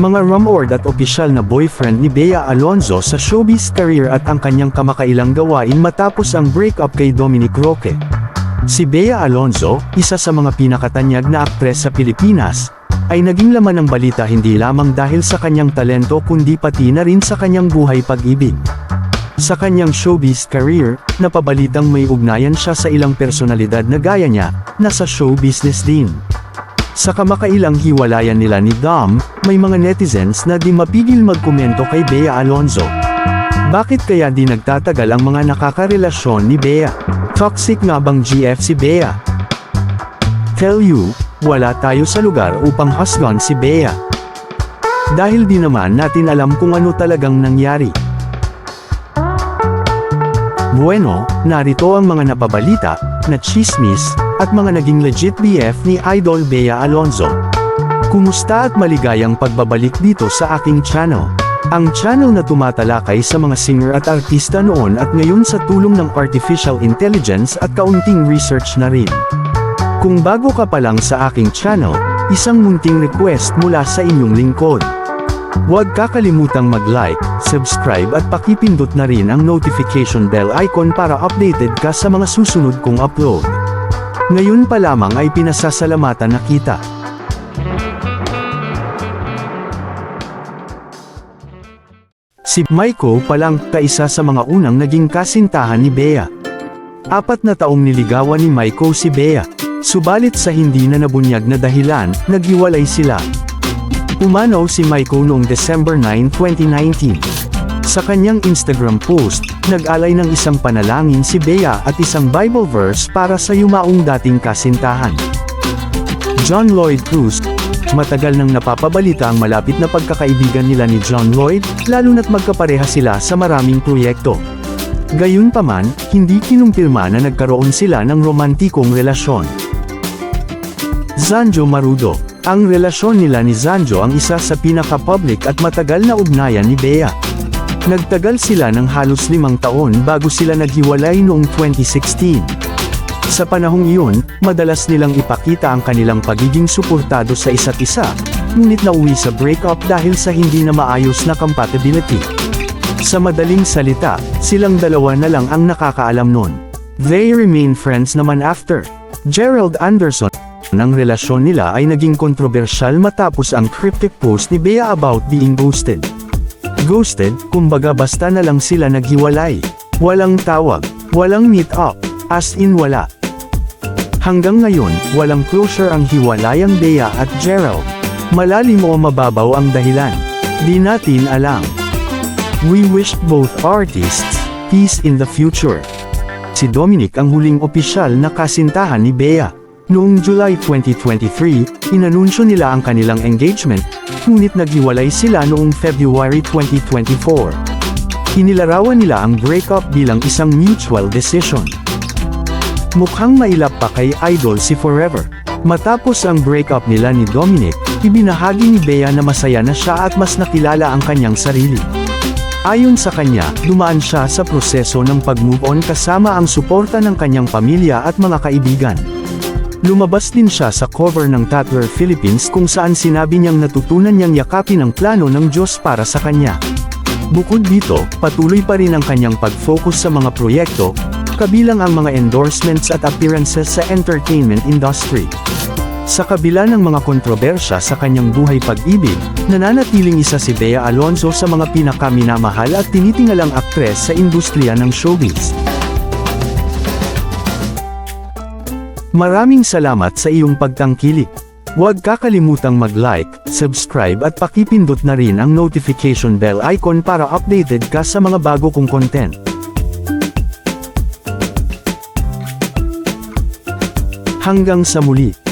Mga rumoured at opisyal na boyfriend ni Bea Alonzo sa showbiz career at ang kanyang kamakailang gawain matapos ang breakup kay Dominic Roque. Si Bea Alonzo, isa sa mga pinakatanyag na aktres sa Pilipinas, ay naging laman ng balita hindi lamang dahil sa kanyang talento kundi pati na rin sa kanyang buhay pag-ibig. Sa kanyang showbiz career, napabalitang may ugnayan siya sa ilang personalidad na gaya niya, na sa show business din. Sa kamakailang hiwalayan nila ni Dom, may mga netizens na di mapigil magkomento kay Bea Alonzo. Bakit kaya di nagtatagal ang mga nakakarelasyon ni Bea? Toxic nga bang GF si Bea? Tell you, wala tayo sa lugar upang husgan si Bea. Dahil di naman natin alam kung ano talagang nangyari. Bueno, narito ang mga nababalita, na chismis, at mga naging legit BF ni Idol Bea Alonzo. Kumusta at maligayang pagbabalik dito sa aking channel. Ang channel na tumatalakay sa mga singer at artista noon at ngayon sa tulong ng artificial intelligence at kaunting research na rin. Kung bago ka pa lang sa aking channel, isang munting request mula sa inyong lingkod. Huwag kakalimutang mag-like, subscribe at pakipindot na rin ang notification bell icon para updated ka sa mga susunod kong upload. Ngayon pa lamang ay pinasasalamatan na kita. Si Maiko palang kaisa sa mga unang naging kasintahan ni Bea. Apat na taong niligawan ni Maiko si Bea. Subalit sa hindi na nabunyag na dahilan, naghiwalay sila. Umanaw si Maiko noong December 9, 2019. Sa kanyang Instagram post, nag-alay ng isang panalangin si Bea at isang Bible verse para sa yumaong dating kasintahan. John Lloyd Cruz, matagal nang napapabalita ang malapit na pagkakaibigan nila ni John Lloyd, lalo na't magkapareha sila sa maraming proyekto. Gayunpaman, hindi kinumpirma na nagkaroon sila ng romantikong relasyon. Zanjo Marudo Ang relasyon nila ni Zanjo ang isa sa pinaka-public at matagal na ugnayan ni Bea. Nagtagal sila ng halos limang taon bago sila naghiwalay noong 2016. Sa panahong iyon, madalas nilang ipakita ang kanilang pagiging suportado sa isa't isa, ngunit nauwi sa breakup dahil sa hindi na maayos na compatibility. Sa madaling salita, silang dalawa na lang ang nakakaalam nun. They remain friends naman after. Gerald Anderson, ng relasyon nila ay naging kontrobersyal matapos ang cryptic post ni Bea about being ghosted. Ghosted, kumbaga basta na lang sila naghiwalay. Walang tawag, walang meet up, as in wala. Hanggang ngayon, walang closure ang hiwalayang Bea at Gerald. Malalim o mababaw ang dahilan. Di natin alam. We wished both artists peace in the future. Si Dominic ang huling opisyal na kasintahan ni Bea. Noong July 2023, inanunsyo nila ang kanilang engagement, ngunit naghiwalay sila noong February 2024. Inilarawan nila ang breakup bilang isang mutual decision. Mukhang mailap pa kay Idol si Forever. Matapos ang breakup nila ni Dominic, ibinahagi ni Bea na masaya na siya at mas nakilala ang kanyang sarili. Ayon sa kanya, dumaan siya sa proseso ng pag-move on kasama ang suporta ng kanyang pamilya at mga kaibigan. Lumabas din siya sa cover ng Tatler Philippines kung saan sinabi niyang natutunan niyang yakapin ang plano ng Diyos para sa kanya. Bukod dito, patuloy pa rin ang kanyang pag-focus sa mga proyekto, kabilang ang mga endorsements at appearances sa entertainment industry. Sa kabila ng mga kontrobersya sa kanyang buhay pag-ibig, nananatiling isa si Bea Alonzo sa mga pinakaminamahal at tinitingalang aktres sa industriya ng showbiz. Maraming salamat sa iyong pagtangkilik. Huwag kakalimutang mag-like, subscribe at pakipindot na rin ang notification bell icon para updated ka sa mga bago kong content. Hanggang sa muli.